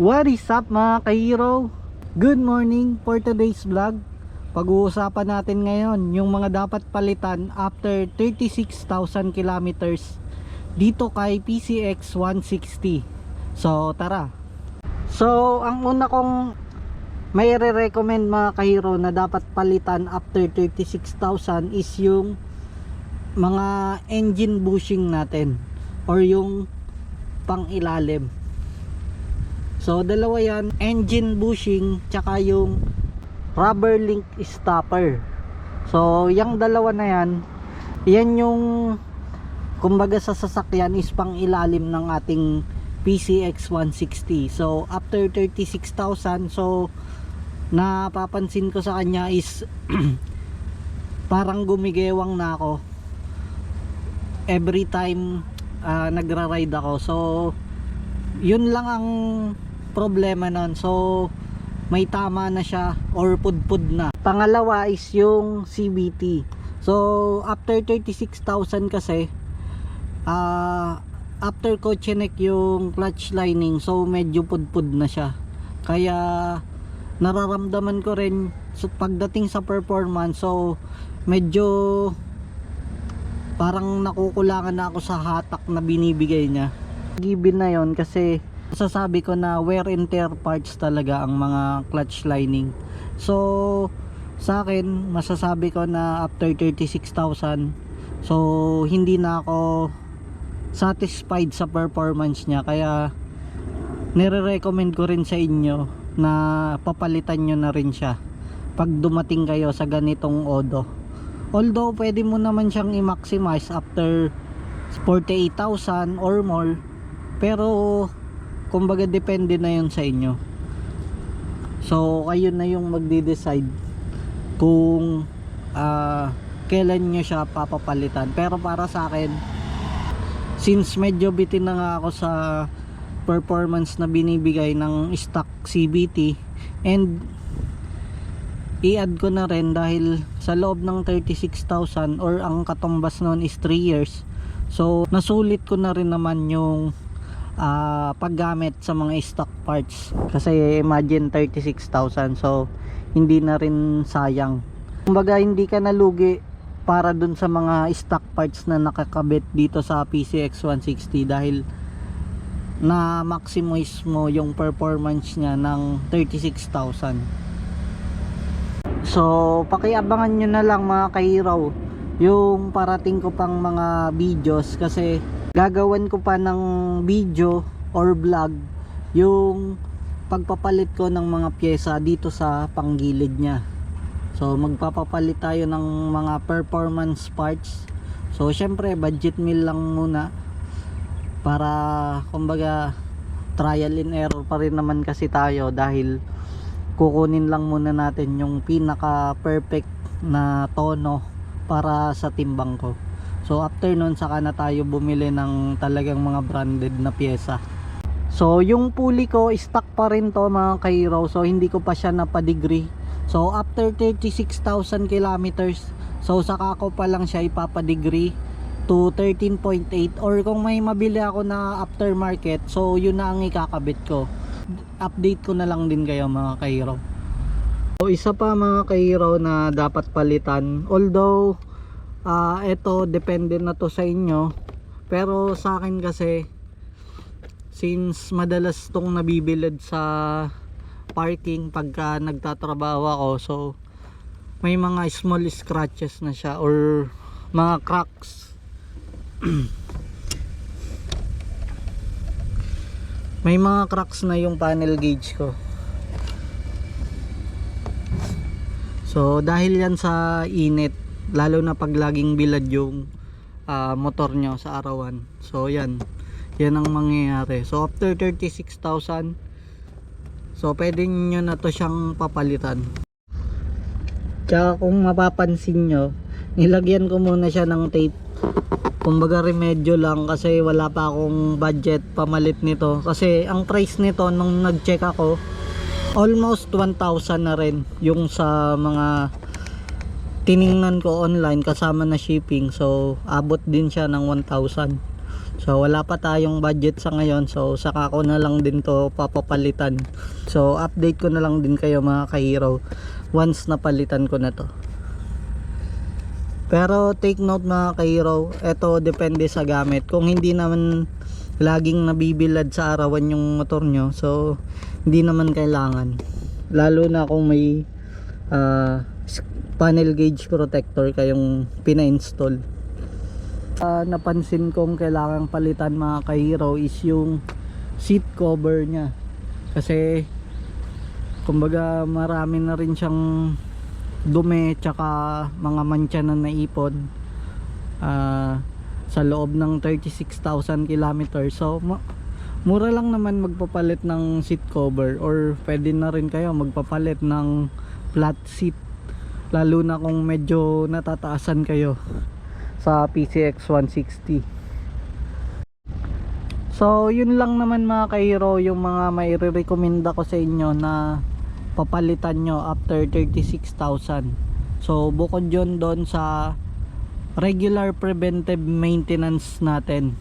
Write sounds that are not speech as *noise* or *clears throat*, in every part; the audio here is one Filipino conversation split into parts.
What is up mga kahiro? Good morning for today's vlog. Pag-uusapan natin ngayon yung mga dapat palitan after 36,000 kilometers dito kay PCX 160. So tara. So ang una kong may re-recommend mga kahiro na dapat palitan after 36,000 is yung mga engine bushing natin or yung pang ilalim. So dalawa yan, engine bushing tsaka yung rubber link stopper. So yung dalawa na yan, yan yung kumbaga sa sasakyan is pang ilalim ng ating PCX 160. So after 36,000, so napapansin ko sa kanya is *clears throat* parang gumigewang na ako every time ah, nagra-ride ako. So yun lang ang problema nun. So may tama na siya or pudpud na. Pangalawa is yung CVT. So after 36,000 kasi ah after ko chinek yung clutch lining so medyo pudpud na siya. Kaya nararamdaman ko rin so, pagdating sa performance so medyo parang nakukulangan na ako sa hatak na binibigay niya given na yon kasi sasabi ko na wear and tear parts talaga ang mga clutch lining. So sa akin masasabi ko na after 36,000 so hindi na ako satisfied sa performance niya. Kaya nire-recommend ko rin sa inyo na papalitan nyo na rin siya pag dumating kayo sa ganitong odo. Although pwede mo naman siyang i-maximize after 48,000 or more pero kumbaga depende na yun sa inyo. So kayo na yung magde-decide kung ah, kailan nyo siya papapalitan. Pero para sa akin since medyo bitin na nga ako sa performance na binibigay ng stock CBT and i-add ko na rin dahil sa loob ng 36,000 or ang katumbas noon is 3 years. So nasulit ko na rin naman yung ah, paggamit sa mga stock parts. Kasi imagine 36,000 so hindi na rin sayang. Kumbaga hindi ka nalugi para dun sa mga stock parts na nakakabit dito sa PCX 160 dahil na maximize mo yung performance niya ng 36,000 so pakiabangan nyo na lang mga kahiraw yung parating ko pang mga videos kasi gagawan ko pa ng video or vlog yung pagpapalit ko ng mga pyesa dito sa panggilid niya. So magpapapalit tayo ng mga performance parts. So syempre budget meal lang muna para kumbaga trial and error pa rin naman kasi tayo dahil kukunin lang muna natin yung pinaka perfect na tono para sa timbang ko so after nun saka na tayo bumili ng talagang mga branded na pyesa. So yung pulley ko stock pa rin to mga kairaw so hindi ko pa siya napadegree. So after 36,000 kilometers so saka ko pa lang siya ipapadegree to 13.8 or kung may mabili ako na aftermarket so yun na ang ikakabit ko. Update ko na lang din kayo mga kahiraw so isa pa mga kahiraw na dapat palitan. Although ah ito depende na to sa inyo. Pero sa akin kasi since madalas tong nabibilad sa parking pagka nagtatrabaho ako so may mga small scratches na siya or mga cracks. *clears throat* May mga cracks na yung panel gauge ko. So dahil yan sa init lalo na pag laging bilad yung ah, motor nyo sa arawan. So yan. Yan ang mangyayari. So after 36,000 so pwede nyo na to siyang papalitan. Tsaka kung mapapansin nyo nilagyan ko muna siya ng tape. Kumbaga remedyo lang kasi wala pa akong budget pamalit nito. Kasi ang price nito nung nag check ako almost 1,000 na rin yung sa mga tiningnan ko online kasama na shipping so abot din siya ng 1,000 So wala pa tayong budget sa ngayon so saka ko na lang din to papapalitan. So update ko na lang din kayo mga ka-hero once napalitan ko na to. Pero take note mga ka-hero, ito depende sa gamit. Kung hindi naman laging nabibilad sa arawan yung motor nyo, so hindi naman kailangan. Lalo na kung may s- panel gauge protector kayong pina-install. Ah, napansin kong kailangan palitan mga ka-hero is yung seat cover niya. Kasi kumbaga marami na rin siyang dumi tsaka mga mantsa na naipon ah, sa loob ng 36,000 kilometers so mura lang naman magpapalit ng seat cover or pwede na rin kayo magpapalit ng flat seat lalo na kung medyo natataasan kayo sa PCX 160 so yun lang naman mga kairo yung mga may recommenda ko sa inyo na papalitan nyo after 36,000 so bukod yun doon sa regular preventive maintenance natin.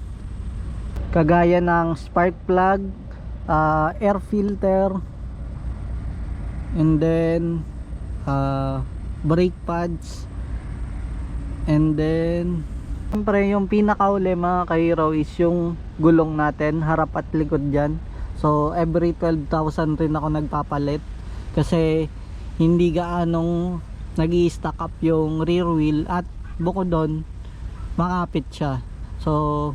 Kagaya ng spark plug ah, air filter and then ah, brake pads. And then Siyempre yung pinakauli mga kahiro is yung gulong natin harap at likod dyan. So every 12,000 rin ako nagpapalit. Kasi hindi gaanong nag stack up yung rear wheel at bukod doon makapit siya. So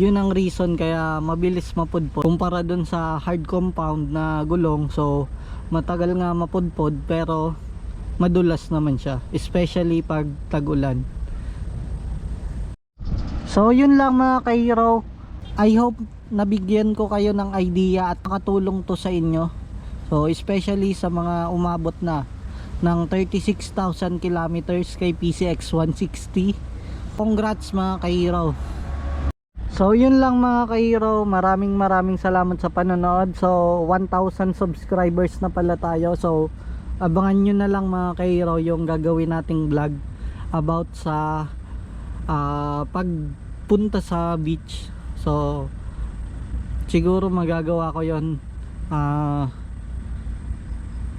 yun ang reason kaya mabilis mapudpod kumpara doon sa hard compound na gulong. So matagal nga mapudpod pero madulas naman siya especially pag tag-ulan. So yun lang mga kahiro I hope nabigyan ko kayo ng idea at nakatulong to sa inyo. So especially sa mga umabot na ng 36,000 kilometers kay PCX 160 Congrats mga kahiro So yun lang mga kahiro Maraming maraming salamat sa panonood. So 1,000 subscribers na pala tayo. So abangan nyo na lang mga kahiro yung gagawin nating vlog About sa ah pagpunta sa beach. So siguro magagawa ko yon ah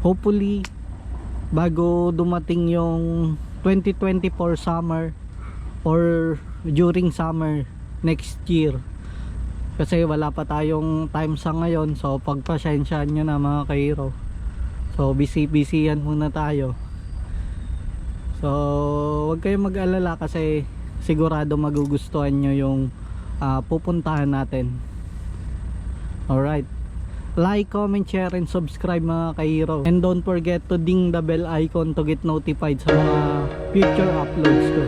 hopefully bago dumating yung 2024 summer or during summer next year. Kasi wala pa tayong time sa ngayon so pagpasensyaan nyo na mga kairo so busy busy muna tayo So, wag kayong mag-alala kasi sigurado magugustuhan nyo yung ah, pupuntahan natin. Alright. Like, comment, share, and subscribe mga kahiro. And don't forget to ding the bell icon to get notified sa mga future uploads ko.